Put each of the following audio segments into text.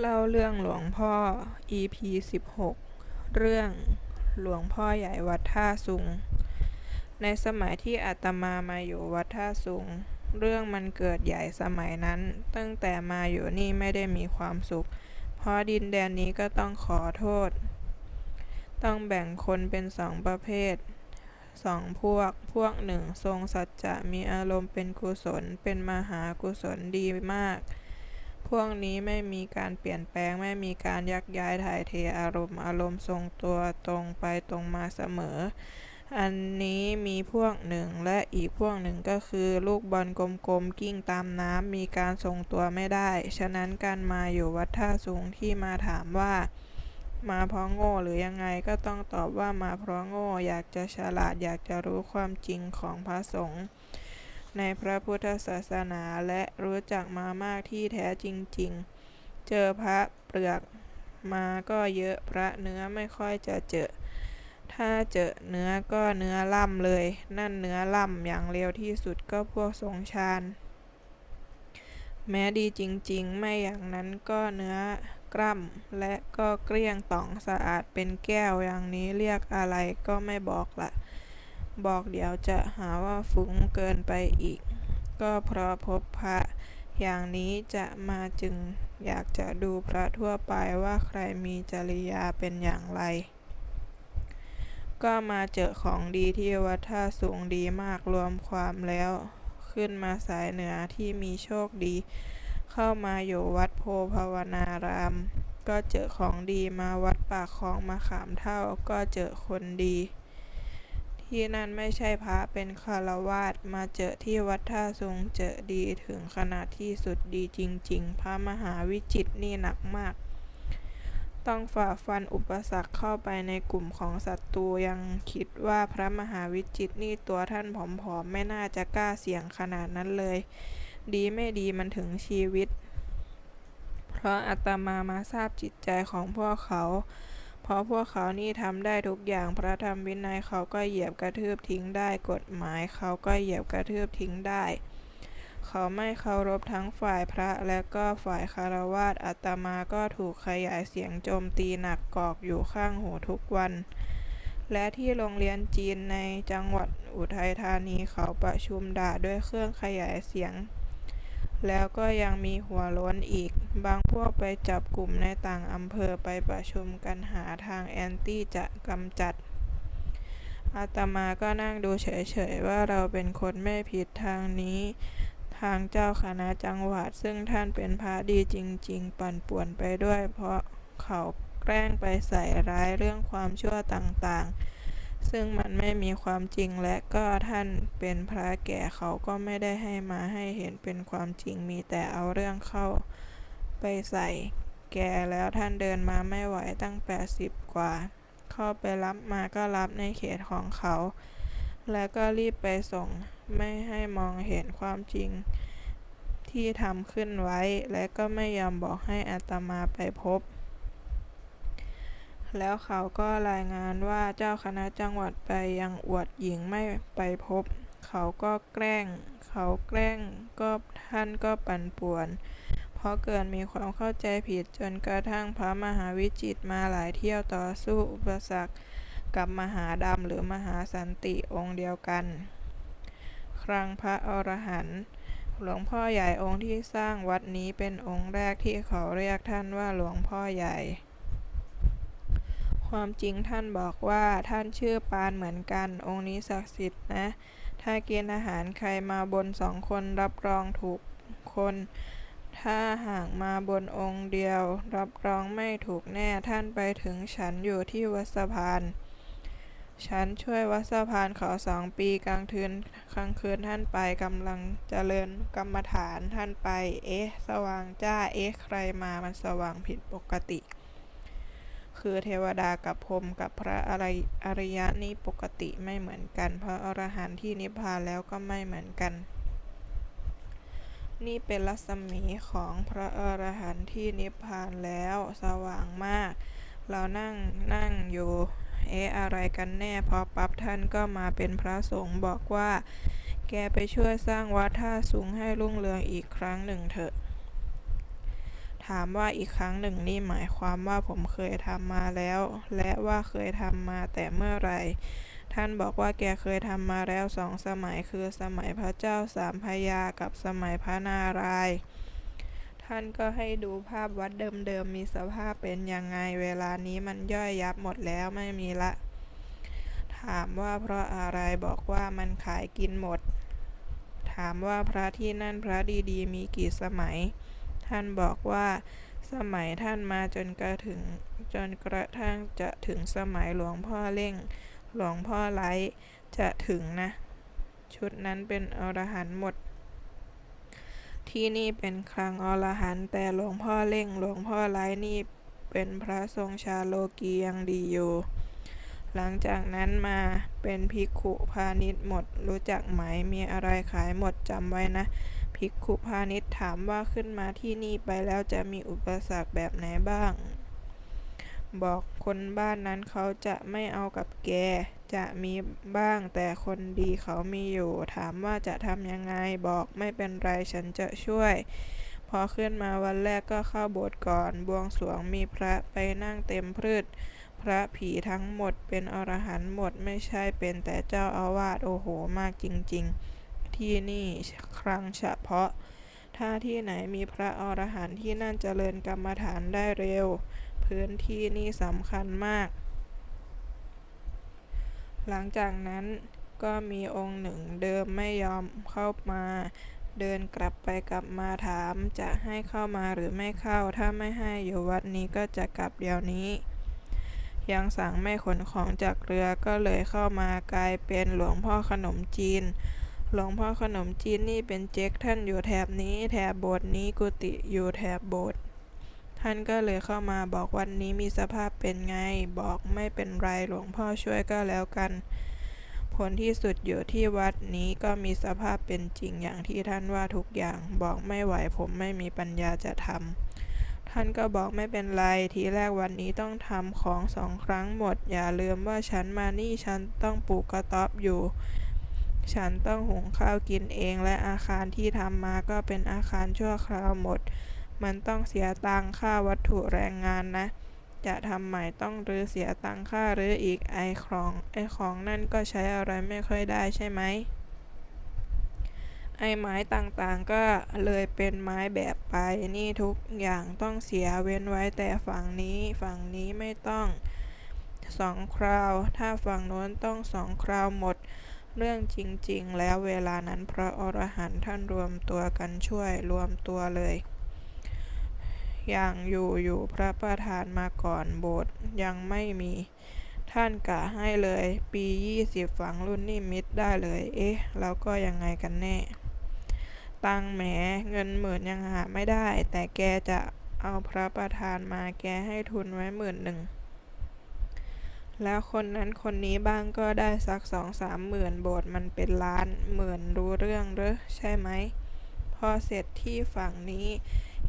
เล่าเรื่องหลวงพ่อ EP 16 เรื่องหลวงพ่อใหญ่วัดท่าสุง ในสมัยที่อาตมามาอยู่วัดท่าสุง เรื่องมันเกิดใหญ่สมัยนั้น ตั้งแต่มาอยู่นี่ไม่ได้มีความสุข เพราะดินแดนนี้ก็ต้องขอโทษ ต้องแบ่งคนเป็นสองประเภทสองพวก พวกหนึ่งทรงสัจจะมีอารมณ์เป็นกุศล เป็นมหากุศลดีมาก พวกนี้ไม่มีการเปลี่ยนแปลงไม่มีการยักย้ายถ่ายเทอารมณ์อารมณ์ทรงตัวตรงไปตรงมาเสมอ อันนี้มีพวกหนึ่งและอีกพวกหนึ่งก็คือลูกบอลกลมๆกิ้งตามน้ำมีการทรงตัวไม่ได้ ฉะนั้นการมาอยู่วัดท่าสูงที่มาถามว่า มาเพราะโง่หรือยังไงก็ต้องตอบว่ามาเพราะโง่อยากจะฉลาดอยากจะรู้ความจริงของพระสงฆ์ ในพระพุทธศาสนาและรู้จักมามากที่แท้จริง ๆ เจอพระเปลือกมาก็เยอะพระเนื้อไม่ค่อยจะเจอ ถ้าเจอเนื้อก็เนื้อล่ำเลย นั่นเนื้อล่ำอย่างเร็วที่สุดก็พวกทรงชาญแม้ดีจริงๆ ไม่อย่างนั้นก็เนื้อกร่ำและก็เกลี้ยงต่องสะอาดเป็นแก้วอย่างนี้เรียกอะไรก็ไม่บอกละ บอกเดี๋ยวจะหาว่าฟุ้งเกินไปอีก ก็เพราะพบพระอย่างนี้จะมาจึงอยากจะดูพระทั่วไปว่าใครมีจริยาเป็นอย่างไร ก็มาเจอของดีที่วัดท่าสูงดีมากรวมความแล้ว ขึ้นมาสายเหนือที่มีโชคดี เข้ามาอยู่วัดโพภาวนาราม ก็เจอของดีมาวัดปากคลองมาขามเท่าก็เจอคนดี ที่นั่นไม่ใช่พระเป็นคารวาสมาเจอที่วัดท่าสูงเจอดีถึงขนาดที่สุดดีจริง ๆ พระมหาวิจิตนี่หนักมาก ต้องฝ่าฟันอุปสรรคเข้าไปในกลุ่มของศัตรูยังคิดว่าพระมหาวิจิตนี่ตัวท่านผอมๆ ไม่น่าจะกล้าเสี่ยงขนาดนั้นเลย ดีไม่ดีมันถึงชีวิต เพราะอาตมามาทราบจิตใจของพวกเขา เพราะพวกเขานี่ทำได้ทุกอย่างพระธรรมวินัยเขาก็เหยียบกระทืบทิ้งได้กฎหมายเขาก็เหยียบกระทืบทิ้งได้ เขาไม่เคารพทั้งฝ่ายพระและก็ฝ่ายคารวาสอาตมาก็ถูกขยายเสียงโจมตีหนักกอกอยู่ข้างหูทุกวัน และที่โรงเรียนจีนในจังหวัดอุทัยธานีเขาประชุมด่าด้วยเครื่องขยายเสียง แล้วก็ยังมีหัวล้นอีก บางพวกไปจับกลุ่มในต่างอำเภอไปประชุมกันหาทางแอนตี้จะกำจัด อาตมาก็นั่งดูเฉยๆว่าเราเป็นคนไม่ผิดทางนี้ ทางเจ้าคณะจังหวัด ซึ่งท่านเป็นพระดีจริง ๆ ปั่นป่วนไปด้วย เพราะเขาแกล้งไปใส่ร้ายเรื่องความชั่วต่างๆ ซึ่งมันไม่มีความจริงและก็ท่านเป็นพระแก่เขาก็ไม่ได้ให้มาให้เห็นเป็นความจริงมีแต่เอาเรื่องเข้าไปใส่ แก่แล้วท่านเดินมาไม่ไหวตั้งแปดสิบกว่า เข้าไปรับมาก็รับในเขตของเขา แล้วก็รีบไปส่งไม่ให้มองเห็นความจริงที่ทำขึ้นไว้ และก็ไม่ยอมบอกให้อาตมาไปพบ แล้วเขาก็รายงานว่าเจ้าคณะจังหวัดไปยังอวดหญิงไม่ไปพบ เขาก็แกล้ง เขาแกล้งก็ท่านก็ปั่นป่วน เพราะเกิดมีความเข้าใจผิดจนกระทั่งพระมหาวิจิตมาหลายเที่ยวต่อสู้อุปสรรคกับมหาดำหรือมหาสันติองค์เดียวกัน ครั้งพระอรหันต์หลวงพ่อใหญ่องค์ที่สร้างวัดนี้เป็นองค์แรกที่เขาเรียกท่านว่าหลวงพ่อใหญ่ ความจริงท่านบอกว่าท่านชื่อปานเหมือนกัน องค์นี้ศักดิ์สิทธิ์นะ ถ้ากินอาหารใครมาบนสองคนรับรองถูกคน ถ้าห่ากมาบนองค์เดียว รับรองไม่ถูกแน่ท่านไปถึงฉันอยู่ที่วัดสะพาน ฉันช่วยวัดสะพานเขาสองปีกลางคืนกลางคืนท่านไปกำลังเจริญกรรมฐานท่านไป เอ๊ะ สว่างจ้าเอ๊ะใครมามันสว่างผิดปกติ คือเทวดากับพรหมกับพระอริอริยะนี่ปกติไม่เหมือนกัน พระอรหันต์ที่นิพพานแล้วก็ไม่เหมือนกัน นี่เป็นรัศมีของพระอรหันต์ที่นิพพานแล้วสว่างมาก เรานั่งนั่งอยู่เอ๊ะอะไรกันแน่พอปั๊บท่านก็มาเป็นพระสงฆ์บอกว่า แกไปช่วยสร้างวัดท่าสูงให้รุ่งเรืองอีกครั้งหนึ่งเถอะ ถามว่าอีกครั้งหนึ่งนี่หมายความว่าผมเคยทำมาแล้ว และว่าเคยทำมาแต่เมื่อไหร่ท่านบอกว่าแกเคยทำมาแล้วสองสมัยคือสมัยพระเจ้าสามพยากับสมัยพระนารายณ์ท่านก็ให้ดูภาพวัดเดิมๆมีสภาพเป็นยังไง เวลานี้มันย่อยยับหมดแล้วไม่มีละ ถามว่าเพราะอะไรบอกว่ามันขายกินหมด ถามว่าพระที่นั่นพระดีๆ มีกี่สมัย ท่านบอกว่าสมัยท่านมาจนกระถึงจนกระทั่งจะถึงสมัยหลวงพ่อเล่ง หลวงพ่อไล้จะถึงนะ ชุดนั้นเป็นอรหันต์หมด ที่นี่เป็นคลังอรหันต์แต่หลวงพ่อเล่ง หลวงพ่อไล้นี่เป็นพระทรงชาโลกียังดีอยู่ หลังจากนั้นมาเป็นภิกขุพาณิชย์หมด รู้จักไหมมีอะไรขายหมดจำไว้นะ ภิกขุพาณิชย์ถามว่าขึ้นมาที่นี่ไปแล้วจะมีอุปสรรคแบบไหนบ้าง บอกคนบ้านนั้นเขาจะไม่เอากับแก จะมีบ้างแต่คนดีเขามีอยู่ ถามว่าจะทำยังไง บอกไม่เป็นไรฉันจะช่วย พอขึ้นมาวันแรกก็เข้าโบสถ์ก่อน บวงสรวงมีพระไปนั่งเต็มพืชพระผีทั้งหมดเป็นอรหันต์หมดไม่ใช่เป็นแต่เจ้าอาวาสโอ้โหมากจริง ๆ ที่นี่ครั้งเฉพาะ ถ้าที่ไหนมีพระอรหันต์ที่นั่นเจริญกรรมฐานได้เร็ว พื้นที่นี่สำคัญมาก หลังจากนั้นก็มีองค์หนึ่งเดิมไม่ยอมเข้ามา เดินกลับไปกลับมาถามจะให้เข้ามาหรือไม่เข้า ถ้าไม่ให้อยู่วัดนี้ก็จะกลับเดี๋ยวนี้ ยังสั่งไม่ขนของจากเรือก็เลยเข้ามากลายเป็นหลวงพ่อขนมจีน หลวงพ่อขนมจีนนี่เป็นเจ๊กท่านอยู่แถบนี้ แถบโบสถ์นี้กุฏิอยู่แถบโบสถ์ท่านก็เลยเข้ามาบอกวันนี้มีสภาพเป็นไง บอกไม่เป็นไรหลวงพ่อช่วยก็แล้วกัน ผลที่สุดอยู่ที่วัดนี้ก็มีสภาพเป็นจริงอย่างที่ท่านว่าทุกอย่าง บอกไม่ไหวผมไม่มีปัญญาจะทำท่านก็บอกไม่เป็นไรทีแรกวันนี้ต้องทำของสองครั้งหมด อย่าลืมว่าฉันมานี่ฉันต้องปลูกกระต๊อบอยู่ ฉันต้องหุงข้าวกินเองและอาคารที่ทำมาก็เป็นอาคารชั่วคราวหมด มันต้องเสียตังค่าวัตถุแรงงานนะ จะทำใหม่ต้องรื้อเสียตังค่ารื้ออีกไอของไอของนั่นก็ใช้อะไรไม่ค่อยได้ใช่ไหมไอไม้ต่างๆก็เลยเป็นไม้แบบไปนี่ทุกอย่างต้องเสียเว้นไว้แต่ฝั่งนี้ฝั่งนี้ไม่ต้องสองคราว ถ้าฝั่งโน้นต้องสองคราวหมด เรื่องจริง ๆ แล้วเวลานั้นพระอรหันต์ท่านรวมตัวกันช่วยรวมตัวเลย อย่างอยู่อยู่พระประธานมาก่อนโบสถ์ยังไม่มี ท่านกะให้เลยปียี่สิบฝังรุ่นนิมิตได้เลย เอ๊ะ แล้วก็ยังไงกันแน่ ตังแหมเงินหมื่นยังหาไม่ได้ แต่แกจะเอาพระประธานมาแกให้ทุนไว้หมื่นหนึ่ง แล้วคนนั้นคนนี้บ้างก็ได้สักสองสามหมื่นโบสถ์มันเป็นล้านหมื่นรู้เรื่องหรือใช่ไหม พอเสร็จที่ฝั่งนี้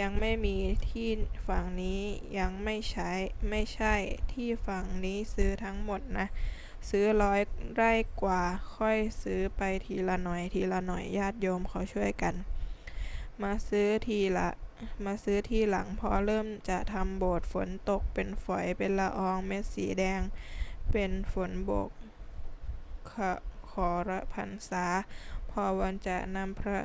ยังไม่มีที่ฝั่งนี้ยังไม่ใช้ไม่ใช่ที่ฝั่งนี้ซื้อทั้งหมดนะ ซื้อร้อยไร่กว่าค่อยซื้อไปทีละหน่อยทีละหน่อยญาติโยมเขาช่วยกัน มาซื้อทีละมาซื้อทีหลังพอเริ่มจะทำโบสถ์ฝนตกเป็นฝอยเป็นละอองเม็ดสีแดง เป็นฝนโบกขขอระพันษา พอวันจะนำพระ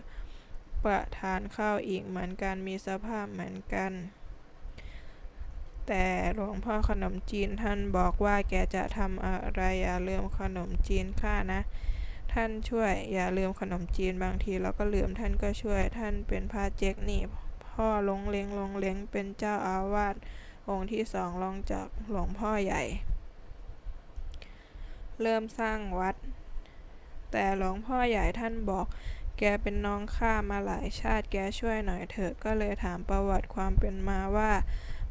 ประทานเข้าอีกเหมือนกันมีสภาพเหมือนกัน แต่หลวงพ่อขนมจีนท่านบอกว่าแกจะทำอะไรอย่าลืมขนมจีนข้านะ ท่านช่วยอย่าลืมขนมจีนบางทีเราก็ลืมท่านก็ช่วย ท่านเป็นพระเจกนี่พ่อลงเลงลงเลงเป็นเจ้าอาวาสองค์ที่สองรองจากหลวงพ่อใหญ่ เริ่มสร้างวัด แต่หลวงพ่อใหญ่ท่านบอก แกเป็นน้องข้ามาหลายชาติแกช่วยหน่อยเถอะก็เลยถามประวัติความเป็นมาว่า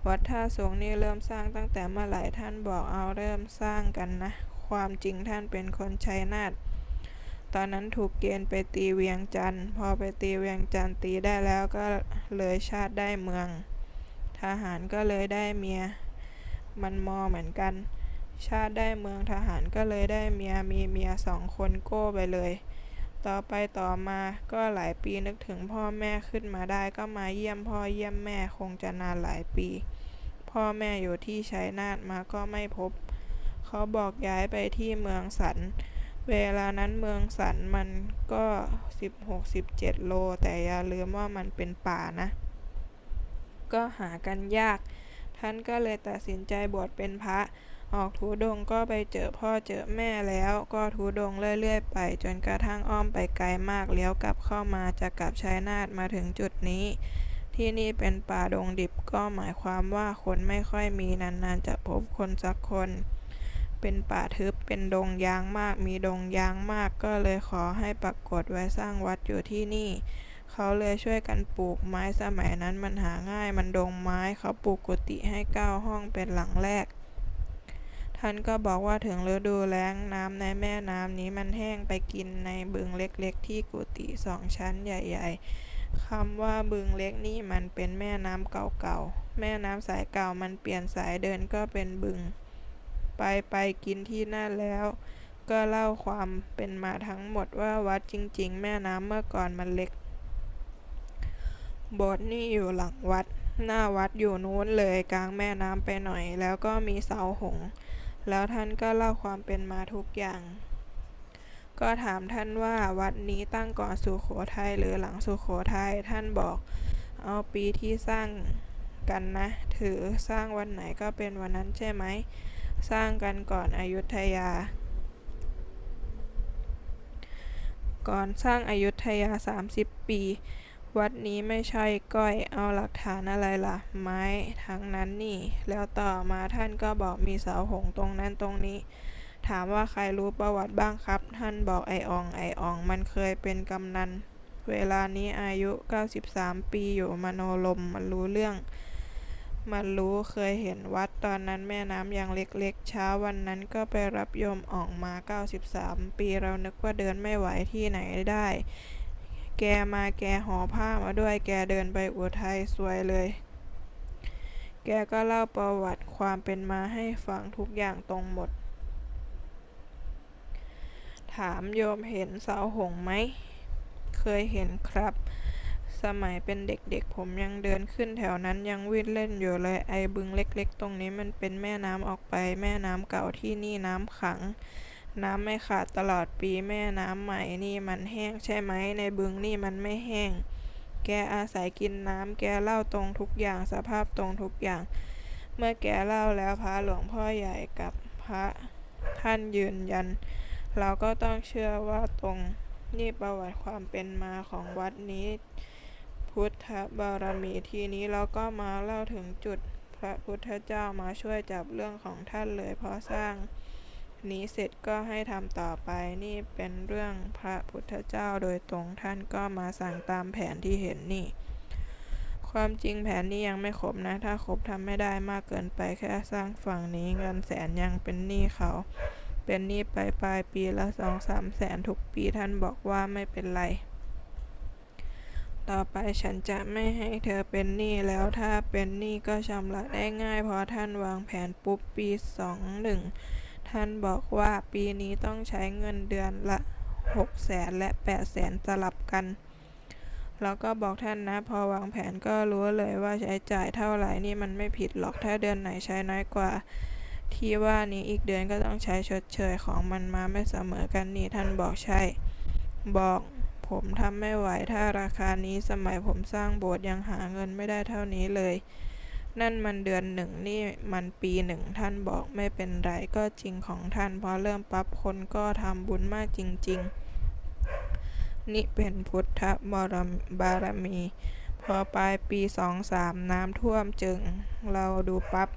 วัดท่าสงนี่เริ่มสร้างตั้งแต่เมื่อไหร่ท่านบอกเอาเริ่มสร้างกันนะ ความจริงท่านเป็นคนชัยนาทตอนนั้นถูกเกณฑ์ไปตีเวียงจันทร์พอไปตีเวียงจันทร์ตีได้แล้วก็เลยชาติได้เมือง ทหารก็เลยได้เมีย มันมอเหมือนกัน ชาติได้เมืองทหารก็เลยได้เมียมีเมียสองคนโก้ไปเลย ต่อไปต่อมาก็หลายปีนึกถึงพ่อแม่ขึ้นมาได้ก็มาเยี่ยมพ่อเยี่ยมแม่คงจะนานหลายปี พ่อแม่อยู่ที่ชัยนาทมาก็ไม่พบ เขาบอกย้ายไปที่เมืองสัน เวลานั้นเมืองสันมันก็ 16-17 โล แต่อย่าลืมว่ามันเป็นป่านะ ก็หากันยาก ท่านก็เลยตัดสินใจบวชเป็นพระ ออกทุดงก็ไปเจอพ่อเจอแม่แล้วก็ทุดงเรื่อยๆไป จนกระทั่งอ้อมไปไกลมากเลี้ยวกลับเข้ามาจะกลับชัยนาทมาถึงจุดนี้ ที่นี่เป็นป่าดงดิบก็หมายความว่าคนไม่ค่อยมีนานๆจะพบคนสักคน เป็นป่าทึบเป็นดงยางมาก มีดงยางมากก็เลยขอให้ปรากฏไว้สร้างวัดอยู่ที่นี่เขาเลยช่วยกันปลูกไม้สมัยนั้นมันหาง่ายมันดงไม้เขาปลูกกุฏิให้เก้าห้องเป็นหลังแรก ท่านก็บอกว่าถึงฤดูแล้งน้ำในแม่น้ำนี้มันแห้งไปกินในบึงเล็กๆ ที่กุฏิสองชั้นใหญ่ๆคำว่าบึงเล็กนี่มันเป็นแม่น้ำเก่าๆ แม่น้ำสายเก่ามันเปลี่ยนสายเดินก็เป็นบึง ไปไปกินที่นั่นแล้ว ก็เล่าความเป็นมาทั้งหมดว่าวัดจริง ๆ แม่น้ำเมื่อก่อนมันเล็ก โบสถ์นี่อยู่หลังวัดหน้าวัดอยู่นู้นเลยกลางแม่น้ำไปหน่อย แล้วก็มีเสาหง แล้วท่านก็เล่าความเป็นมาทุกอย่าง ก็ถามท่านว่าวัดนี้ตั้งก่อนสุโขทัยหรือหลังสุโขทัยท่านบอกเอาปีที่สร้างกันนะ ถือสร้างวันไหนก็เป็นวันนั้นใช่ไหม สร้างกันก่อนอยุธยา ก่อนสร้างอายุทยา 30 ปี วัดนี้ไม่ใช่ก้อยเอาหลักฐานอะไรล่ะ ไม้ทั้งนั้นนี่ แล้วต่อมาท่านก็บอกมีเสาหงตรงนั้นตรงนี้ ถามว่าใครรู้ประวัติบ้างครับ ท่านบอกไออองไอออง มันเคยเป็นกำนัน เวลานี้อายุ 93 ปีอยู่มโนลมมันรู้เรื่อง มันรู้เคยเห็นวัดตอนนั้นแม่น้ำยังเล็กๆ เช้าวันนั้นก็ไปรับโยมออกมา 93 ปีเรานึกว่าเดินไม่ไหวที่ไหนได้ แกมาแกห่อผ้ามาด้วยแกเดินไปอุทัยสวยเลย แกก็เล่าประวัติความเป็นมาให้ฟังทุกอย่างตรงหมด ถามโยมเห็นเสาหงไหม เคยเห็นครับ สมัยเป็นเด็กๆผมยังเดินขึ้นแถวนั้นยังวิ่งเล่นอยู่เลยไอ้บึงเล็กๆ ตรงนี้มันเป็นแม่น้ำออกไป แม่น้ำเก่าที่นี่น้ำขัง น้ำไม่ขาดตลอดปีแม่น้ำใหม่นี่มันแห้งใช่ไหมในบึงนี่มันไม่แห้ง แกอาศัยกินน้ำแกเล่าตรงทุกอย่างสภาพตรงทุกอย่าง เมื่อแกเล่าแล้วพระหลวงพ่อใหญ่กับพระท่านยืนยัน เราก็ต้องเชื่อว่าตรงนี่ประวัติความเป็นมาของวัดนี้ พุทธบารมีทีนี้เราก็มาเล่าถึงจุดพระพุทธเจ้ามาช่วยจับเรื่องของท่านเลยเพราะสร้าง นี้เสร็จก็ให้ทำต่อไปนี่เป็นเรื่องพระพุทธเจ้าโดยตรงท่านก็มาสั่งตามแผนที่เห็นนี่ ความจริงแผนนี้ยังไม่ครบนะ ถ้าครบทำไม่ได้มากเกินไปแค่สร้างฝั่งนี้เงินแสนยังเป็นหนี้เขา เป็นหนี้ไปปลายปีละสองสามแสนทุกปีท่านบอกว่าไม่เป็นไร ต่อไปฉันจะไม่ให้เธอเป็นหนี้แล้วถ้าเป็นหนี้ก็ชำระได้ง่ายเพราะท่านวางแผนปุ๊บปีสองหนึ่ง ท่านบอกว่าปีนี้ต้องใช้เงินเดือนละหกแสนและแปดแสนสลับกัน แล้วก็บอกท่านนะ พอวางแผนก็รู้เลยว่าใช้จ่ายเท่าไหร่นี่มันไม่ผิดหรอกถ้าเดือนไหนใช้น้อยกว่า ที่ว่านี้อีกเดือนก็ต้องใช้ชดเชยของมันมาไม่เสมอกันนี่ท่านบอกใช่ บอกผมทำไม่ไหวถ้าราคานี้สมัยผมสร้างโบสถ์ยังหาเงินไม่ได้เท่านี้เลย นั่นมันเดือนหนึ่งนี่มันปีหนึ่งท่านบอกไม่เป็นไรก็จริงของท่าน พอเริ่มปั๊บคนก็ทำบุญมากจริง ๆ นี่เป็นพุทธบารมบารมี พอปลายปีสองสามน้ำท่วมจึงเราดูปั๊บ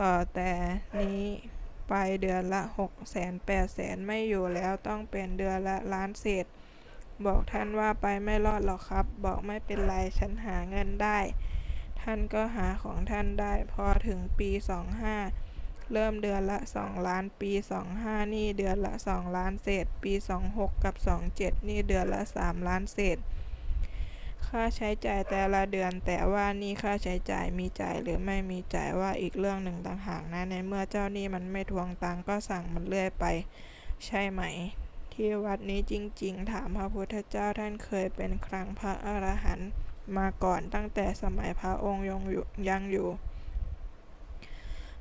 ต่อแต่นี้ไปเดือนละหกแสนแปดแสนไม่อยู่แล้วต้องเป็นเดือนละล้านเศษ บอกท่านว่าไปไม่รอดหรอกครับ บอกไม่เป็นไรฉันหาเงินได้ ท่านก็หาของท่านได้พอถึงปีสองห้าเริ่มเดือนละสองล้านปีสองห้านี่เดือนละสองล้านเศษ ปีสองหกกับสองเจ็ดนี่เดือนละสามล้านเศษ ค่าใช้จ่ายแต่ละเดือน แต่ว่านี่ค่าใช้จ่ายมีจ่ายหรือไม่มีจ่ายว่าอีกเรื่องหนึ่งต่างหากนะในเมื่อเจ้านี้มันไม่ทวงตังก็สั่งมันเรื่อยไป ใช่ไหมที่วัดนี้จริงๆ ถามพระพุทธเจ้าท่านเคยเป็นครั้งพระอรหันต์ มาก่อนตั้งแต่สมัยพระองค์ยังอยู่ยังอยู่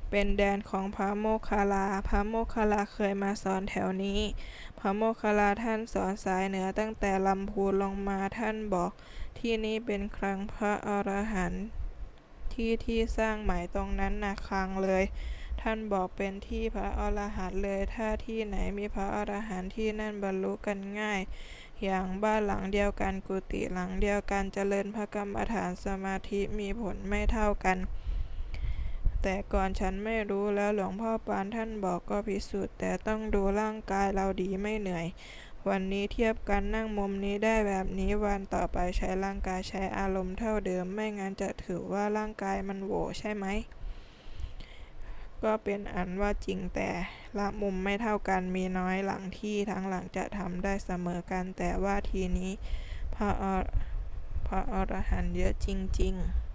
เป็นแดนของพระโมคคัลลา พระโมคคัลลาเคยมาสอนแถวนี้ พระโมคคัลลาท่านสอนสายเหนือตั้งแต่ลำพูนลงมาท่านบอกที่นี่เป็นครั้งพระอรหันต์ที่ที่สร้างใหม่ตรงนั้นนะครังเลย ท่านบอกเป็นที่พระอรหันต์เลย ถ้าที่ไหนมีพระอรหันต์ที่นั่นบรรลุกันง่าย อย่างบ้านหลังเดียวกันกุฏิหลังเดียวกันเจริญพระกรรมฐานสมาธิมีผลไม่เท่ากัน แต่ก่อนฉันไม่รู้แล้วหลวงพ่อปานท่านบอกก็พิสูจน์ แต่ต้องดูร่างกายเราดีไม่เหนื่อย วันนี้เทียบกันนั่งมุมนี้ได้แบบนี้วันต่อไปใช้ร่างกายใช้อารมณ์เท่าเดิม ไม่งั้นจะถือว่าร่างกายมันโหวใช่ไหม ก็เป็นอันว่าจริงแต่ละมุมไม่เท่ากันมีน้อยหลังที่ทั้งหลังจะทำได้เสมอกันแต่ว่าทีนี้พระอรพระอรหันต์เยอะจริง ๆ